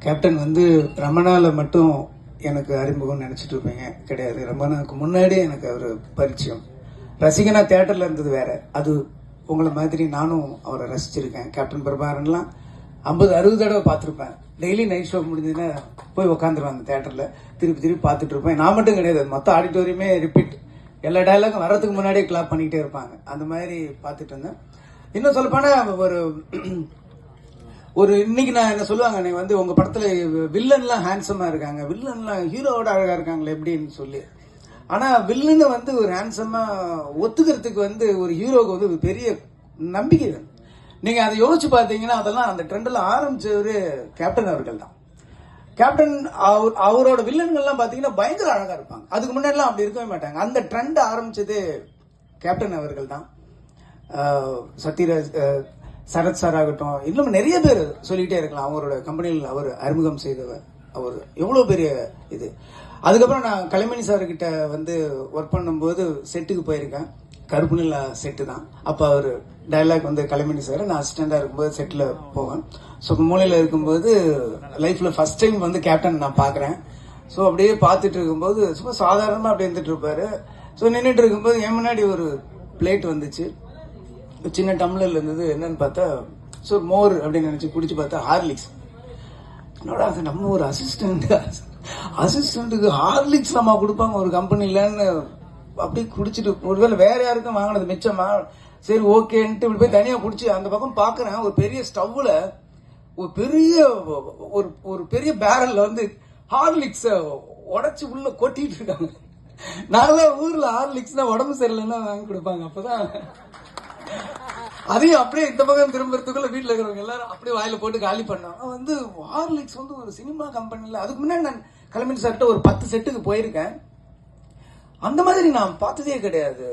Captain வந்து ரமணாவில் மட்டும் எனக்கு அறிமுகம் நினச்சிட்டு இருப்பீங்க. கிடையாது. ரமணாவுக்கு முன்னாடியே எனக்கு அவர் பரிச்சயம். ரசிகனா தேட்டரில் இருந்தது வேற. அது உங்களை மாதிரி நானும் அவரை ரசிச்சிருக்கேன். கேப்டன் பிரபாகரன்லாம் ஐம்பது அறுபது தடவை பார்த்துருப்பேன். டெய்லி நைட் ஷோ முடிஞ்சதுன்னா போய் உட்காந்துருவேன் அந்த தேட்டரில் திருப்பி திருப்பி பார்த்துட்டு இருப்பேன். நான் மட்டும் கிடையாது. மொத்த ஆடிட்டோரியமே ரிப்பீட் எல்லா டயலாகும் வர்றதுக்கு முன்னாடியே கிளாப் பண்ணிக்கிட்டே இருப்பாங்க. அந்த மாதிரி பார்த்துட்டு இருந்தேன். இன்னும் சொல்லப்போனால் ஒரு ஒரு இன்னைக்கு நான் என்ன சொல்லுவாங்க நீ வந்து உங்க படத்துல வில்லன்லாம் ஹேண்ட்ஸமா இருக்காங்க. வில்லன்லாம் ஹீரோவோட அழகா இருக்காங்களே எப்படின்னு சொல்லி. ஆனா வில்லனை வந்து ஒரு ஹேண்ட்ஸமா ஒத்துக்கிறதுக்கு வந்து ஒரு ஹீரோக்கு வந்து ஒரு பெரிய நம்பிக்கை வேணும். நீங்க அதை யோசிச்சு பார்த்தீங்கன்னா அதெல்லாம் அந்த ட்ரெண்டில் ஆரம்பிச்சவரு கேப்டன் அவர்கள் தான் கேப்டன் அவர் அவரோட வில்லன்கள்லாம் பார்த்தீங்கன்னா பயங்கர அழகா இருப்பாங்க. அதுக்கு முன்னாடிலாம் அப்படி இருக்கவே மாட்டாங்க. அந்த ட்ரெண்ட் ஆரம்பிச்சது கேப்டன் அவர்கள் தான் சத்யராஜ் சரத் சார் ஆகட்டும் இன்னும் நிறைய பேர் சொல்லிக்கிட்டே இருக்கலாம். அவரோட கம்பெனியில் அவர் அறிமுகம் செய்தவர் அவர் எவ்வளோ பெரிய இது. அதுக்கப்புறம் நான் கலைமணி சார்கிட்ட வந்து ஒர்க் பண்ணும்போது செட்டுக்கு போயிருக்கேன். கருப்பு நிலா செட்டு தான். அப்போ அவர் டைலாக் வந்து கலைமணி சார் நான் அசிஸ்டண்டாக இருக்கும்போது செட்டில் போவேன். ஸோ மூலையில் இருக்கும்போது லைஃப்பில் ஃபஸ்ட் டைம் வந்து கேப்டன் நான் பார்க்குறேன். ஸோ அப்படியே பார்த்துட்டு இருக்கும்போது சும்மா சாதாரணமாக அப்படியே இருந்துட்டு இருப்பாரு. ஸோ நின்றுட்டு இருக்கும்போது என் முன்னாடி ஒரு பிளேட் வந்துச்சு. சின்ன டம்ளர்ல இருந்தது என்னன்னு பார்த்தா ஸோ மோர் அப்படின்னு நினச்சி குடிச்சு பார்த்தா ஹார்லிக்ஸ். என்னோட அது நம்ம ஒரு அசிஸ்டண்ட் அசிஸ்டண்ட்டுக்கு ஹார்லிக்ஸ் நம்ம கொடுப்பாங்க ஒரு கம்பெனிலன்னு அப்படியே குடிச்சிட்டு ஒருவேளை வேற யாருக்கும் வாங்கினது மிச்சமா சரி ஓகேன்ட்டு இப்படி போய் தனியாக குடிச்சு அந்த பக்கம் பார்க்குறேன் ஒரு பெரிய ஸ்டவ்வில் ஒரு பெரிய ஒரு ஒரு பெரிய பேரலில் வந்து ஹார்லிக்ஸை உடச்சி உள்ள கொட்டிட்டு இருக்காங்க. நல்லா ஊரில் ஹார்லிக்ஸ்னா உடம்பு சரியில்லைன்னா வாங்கி கொடுப்பாங்க அப்போதான் அதையும் அப்படியே இந்த பக்கம் திரும்புறதுக்குள்ள வீட்டுல இருக்கிறவங்க எல்லாரும் அப்படியே வாயில போட்டு காலி பண்ணோம். வந்து ஹார்லிக்ஸ் வந்து ஒரு சினிமா கம்பெனில அதுக்கு முன்னாடி நான் கிளம்பின் சார்ட்ட ஒரு பத்து செட்டுக்கு போயிருக்கேன். அந்த மாதிரி நான் பார்த்ததே கிடையாது.